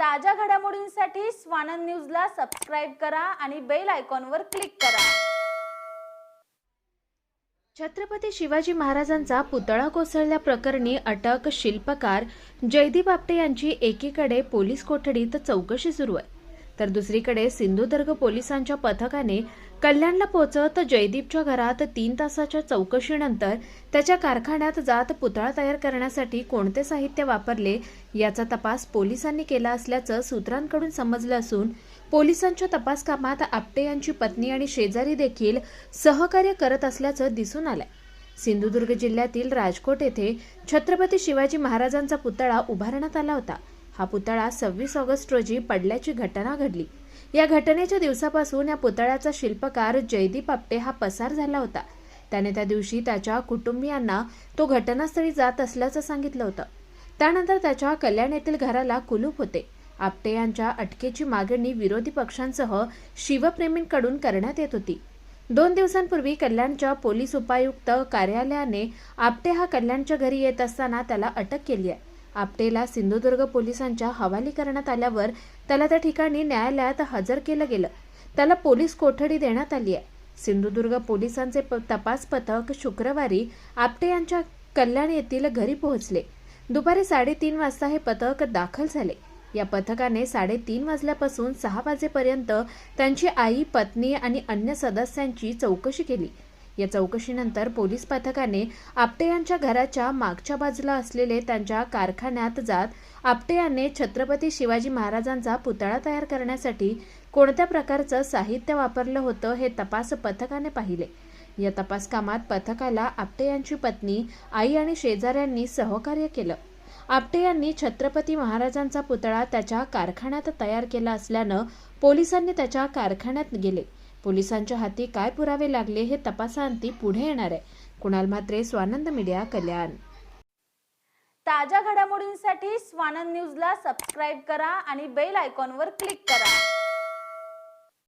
ताज्या घडामोडींसाठी स्वानंद न्यूजला सबस्क्राईब करा आणि बेल आयकॉनवर क्लिक करा. छत्रपती शिवाजी महाराजांचा पुतळा कोसळल्या प्रकरणी अटक शिल्पकार जयदीप आपटे यांची एकीकडे पोलीस कोठडीत चौकशी सुरू आहे. तर दुसरीकडे सिंधुदुर्ग पोलिसांच्या पथकाने कल्याणला पोहोचत जयदीपच्या घरात तीन तासाच्या चौकशीनंतर त्याच्या कारखान्यात जात पुतळा तयार करण्यासाठी कोणते साहित्य वापरले याचा तपास पोलिसांनी केला असल्याचं सूत्रांकडून समजलं असून पोलिसांच्या तपास कामात आपटे यांची पत्नी आणि शेजारी देखील सहकार्य करत असल्याचं दिसून आलंय. सिंधुदुर्ग जिल्ह्यातील राजकोट येथे छत्रपती शिवाजी महाराजांचा पुतळा उभारण्यात आला होता. हा पुतळा सव्वीस ऑगस्ट रोजी पडल्याची घटना घडली. या घटनेच्या दिवसापासून या पुतळ्याचा शिल्पकार जयदीप आपटे हा पसार झाला होता. त्याने त्या दिवशी त्याच्या कुटुंबियांना तो घटनास्थळी जात असल्याचं सांगितलं होतं. त्यानंतर त्याच्या कल्याण येथील घराला कुलूप होते. आपटे यांच्या अटकेची मागणी विरोधी पक्षांसह शिवप्रेमींकडून करण्यात येत होती. दोन दिवसांपूर्वी कल्याणच्या पोलीस उपायुक्त कार्यालयाने आपटे हा कल्याणच्या घरी येत असताना त्याला अटक केली आहे. आपटेला सिंधुदुर्ग पोलिसांच्या हवाली करण्यात आल्यावर त्याला त्या ठिकाणी न्यायालयात हजर केलं गेलं. त्याला पोलीस कोठडी देण्यात आली आहे. सिंधुदुर्ग पोलिसांचे प- तपास पथक शुक्रवारी आपटे यांच्या कल्याण येथील घरी पोहोचले. दुपारी साडेतीन वाजता हे पथक दाखल झाले. या पथकाने साडेतीन वाजल्यापासून सहा वाजेपर्यंत त्यांची आई पत्नी आणि अन्य सदस्यांची चौकशी केली. या चौकशीनंतर पोलीस पथकाने आपटे यांच्या घराच्या मागच्या बाजूला असलेले त्यांच्या कारखान्यात जात आपटे यांनी छत्रपती शिवाजी महाराजांचा पुतळा तयार करण्यासाठी कोणत्या प्रकारचं साहित्य वापरलं होतं हे तपास पथकाने पाहिले. या तपास कामात पथकाला आपटे यांची पत्नी आई आणि शेजाऱ्यांनी सहकार्य केलं. आपटे यांनी छत्रपती महाराजांचा पुतळा त्याच्या कारखान्यात तयार केला असल्यानं पोलिसांनी त्याच्या कारखान्यात गेले. पोलिसांच्या हाती काय पुरावे लागले हे तपासांती पुढे येणार आहे. कुणाल म्हात्रे स्वानंद मीडिया कल्याण. ताज्या घडामोडींसाठी स्वानंद न्यूजला सबस्क्राईब करा आणि बेल आयकॉनवर क्लिक करा.